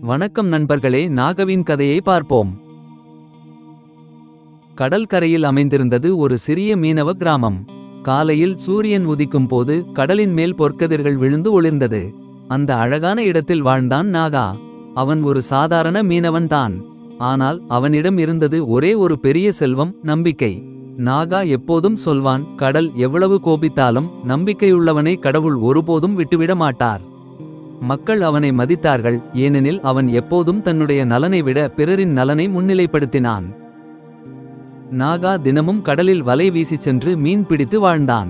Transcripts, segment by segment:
வணக்கம் நண்பர்களே நாகவின் கதையை பார்ப்போம். கடல் கரையில் அமைந்திருந்தது ஒரு சிறிய மீனவ கிராமம். காலையில் சூரியன் உதிக்கும் போது கடலின் மேல் பொற்கதிர்கள் விழுந்து ஒளிர்ந்தது. அந்த அழகான இடத்தில் வாழ்ந்தான் நாகா. அவன் ஒரு சாதாரண மீனவன் தான். ஆனால் அவனிடம் இருந்தது ஒரே ஒரு பெரிய செல்வம் நம்பிக்கை. நாகா எப்போதும் சொல்வான் கடல் எவ்வளவு கோபித்தாலும் நம்பிக்கையுள்ளவனை கடவுள் ஒருபோதும் விட்டுவிட மாட்டார். மக்கள் அவனை மதித்தார்கள் ஏனெனில் அவன் எப்போதும் தன்னுடைய நலனை விட பிறரின் நலனை முன்னிலைப்படுத்தினான். நாகா தினமும் கடலில் வலை வீசிச் சென்று மீன் பிடித்து வாழ்ந்தான்.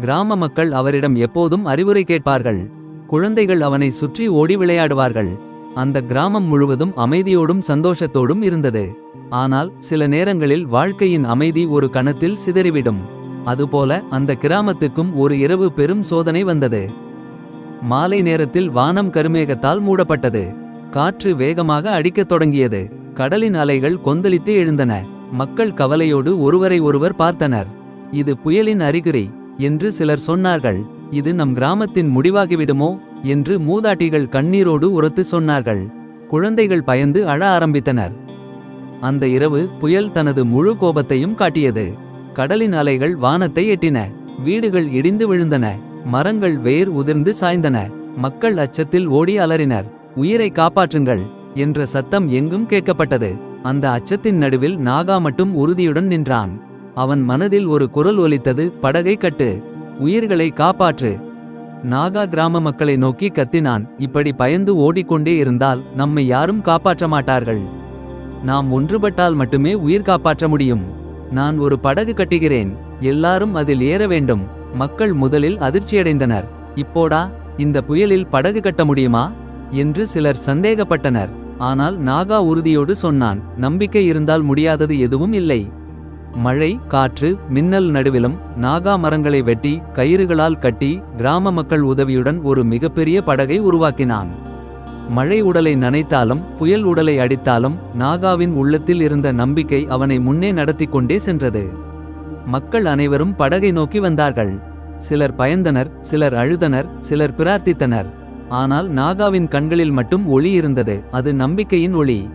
கிராம மக்கள் அவரிடம் எப்போதும் அறிவுரை கேட்பார்கள். குழந்தைகள் அவனை சுற்றி ஓடி விளையாடுவார்கள். அந்த கிராமம் முழுவதும் அமைதியோடும் சந்தோஷத்தோடும் இருந்தது. ஆனால் சில நேரங்களில் வாழ்க்கையின் அமைதி ஒரு கணத்தில் சிதறிவிடும். அதுபோல அந்த கிராமத்துக்கும் ஒரு இரவு பெரும் சோதனை வந்தது. மாலை நேரத்தில் வானம் கருமேகத்தால் மூடப்பட்டது. காற்று வேகமாக அடிக்கத் தொடங்கியது. கடலின் அலைகள் கொந்தளித்து எழுந்தன. மக்கள் கவலையோடு ஒருவரை ஒருவர் பார்த்தனர். இது புயலின் அறிகுறி என்று சிலர் சொன்னார்கள். இது நம் கிராமத்தின் முடிவாகிவிடுமோ என்று மூதாட்டிகள் கண்ணீரோடு உரத்து சொன்னார்கள். குழந்தைகள் பயந்து அழ ஆரம்பித்தனர். அந்த இரவு புயல் தனது முழு கோபத்தையும் காட்டியது. கடலின் அலைகள் வானத்தை எட்டின. வீடுகள் இடிந்து விழுந்தன. மரங்கள் வேர் உதிர்ந்து சாய்ந்தன. மக்கள் அச்சத்தில் ஓடி அலறினர். உயிரை காப்பாற்றுங்கள் என்ற சத்தம் எங்கும் கேட்கப்பட்டது. அந்த அச்சத்தின் நடுவில் நாகா மட்டும் உறுதியுடன் நின்றான். அவன் மனதில் ஒரு குரல் ஒலித்தது படகை கட்டு. உயிர்களை காப்பாற்று. நாகா கிராம மக்களை நோக்கி கத்தினான். இப்படி பயந்து ஓடிக்கொண்டே இருந்தால் நம்மை யாரும் காப்பாற்ற மாட்டார்கள். நாம் ஒன்றுபட்டால் மட்டுமே உயிர் காப்பாற்ற முடியும். நான் ஒரு படகு கட்டுகிறேன். எல்லாரும் அதில் ஏற வேண்டும். மக்கள் முதலில் அதிர்ச்சியடைந்தனர். இப்போடா இந்த புயலில் படகு கட்ட முடியுமா? என்று சிலர் சந்தேகப்பட்டனர். ஆனால் நாகா உறுதியோடு சொன்னான் நம்பிக்கை இருந்தால் முடியாதது எதுவும் இல்லை. மழை காற்று மின்னல் நடுவிலும் நாகா மரங்களை வெட்டி கயிறுகளால் கட்டி கிராம மக்கள் உதவியுடன் ஒரு மிகப்பெரிய படகை உருவாக்கினான். மழை உடலை நனைத்தாலும் புயல் உடலை அடித்தாலும் நாகாவின் உள்ளத்தில் இருந்த நம்பிக்கை அவனை முன்னே நடத்தி கொண்டே சென்றது. மக்கள் அனைவரும் படகை நோக்கி வந்தார்கள். சிலர் பயந்தனர் சிலர் அழுதனர் சிலர் பிரார்த்தித்தனர். ஆனால் நாகாவின் கண்களில் மட்டும் ஒளி இருந்தது அது நம்பிக்கையின் ஒளி.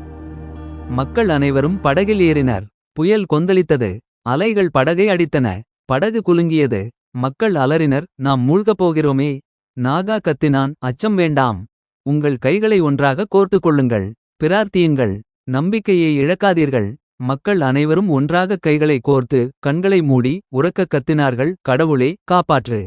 மக்கள் அனைவரும் படகில் ஏறினர். புயல் கொந்தளித்தது. அலைகள் படகை அடித்தன. படகு குலுங்கியது. மக்கள் அலறினர் நாம் மூழ்கப் போகிறோமே. நாகா கத்தினான் அச்சம் வேண்டாம். உங்கள் கைகளை ஒன்றாக கோர்த்து கொள்ளுங்கள். பிரார்த்தியுங்கள். நம்பிக்கையை இழக்காதீர்கள். மக்கள் அனைவரும் ஒன்றாக கைகளை கோர்த்து கண்களை மூடி உறக்க கத்தினார்கள் கடவுளே காப்பாற்று.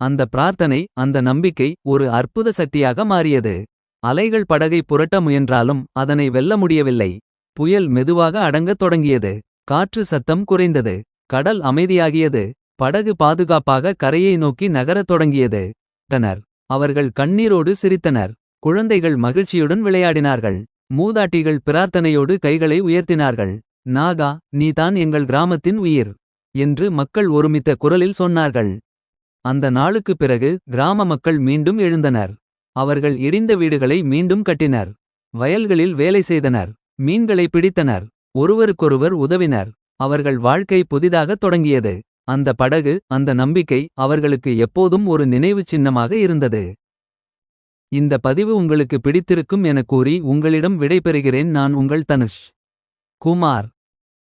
அந்த பிரார்த்தனை அந்த நம்பிக்கை ஒரு அற்புத சக்தியாக மாறியது. அலைகள் படகை புரட்ட முயன்றாலும் அதனை வெல்ல முடியவில்லை. புயல் மெதுவாக அடங்கத் தொடங்கியது. காற்று சத்தம் குறைந்தது. கடல் அமைதியாகியது. படகு பாதுகாப்பாக கரையை நோக்கி நகரத் தொடங்கியது. தனர். அவர்கள் கண்ணீரோடு சிரித்தனர். குழந்தைகள் மகிழ்ச்சியுடன் விளையாடினார்கள். மூதாட்டிகள் பிரார்த்தனையோடு கைகளை உயர்த்தினார்கள். நாகா நீதான் எங்கள் கிராமத்தின் உயிர் என்று மக்கள் ஒருமித்த குரலில் சொன்னார்கள். அந்த நாளுக்குப் பிறகு கிராம மக்கள் மீண்டும் எழுந்தனர். அவர்கள் இடிந்த வீடுகளை மீண்டும் கட்டினர். வயல்களில் வேலை செய்தனர். மீன்களை பிடித்தனர். ஒருவருக்கொருவர் உதவினர். அவர்கள் வாழ்க்கை புதிதாகத் தொடங்கியது. அந்த படகு அந்த நம்பிக்கை அவர்களுக்கு எப்போதும் ஒரு நினைவுச் சின்னமாக இருந்தது. இந்த பதிவு உங்களுக்கு பிடித்திருக்கும் என கூறி உங்களிடம் விடைபெறுகிறேன் நான் உங்கள் தனுஷ். குமார்.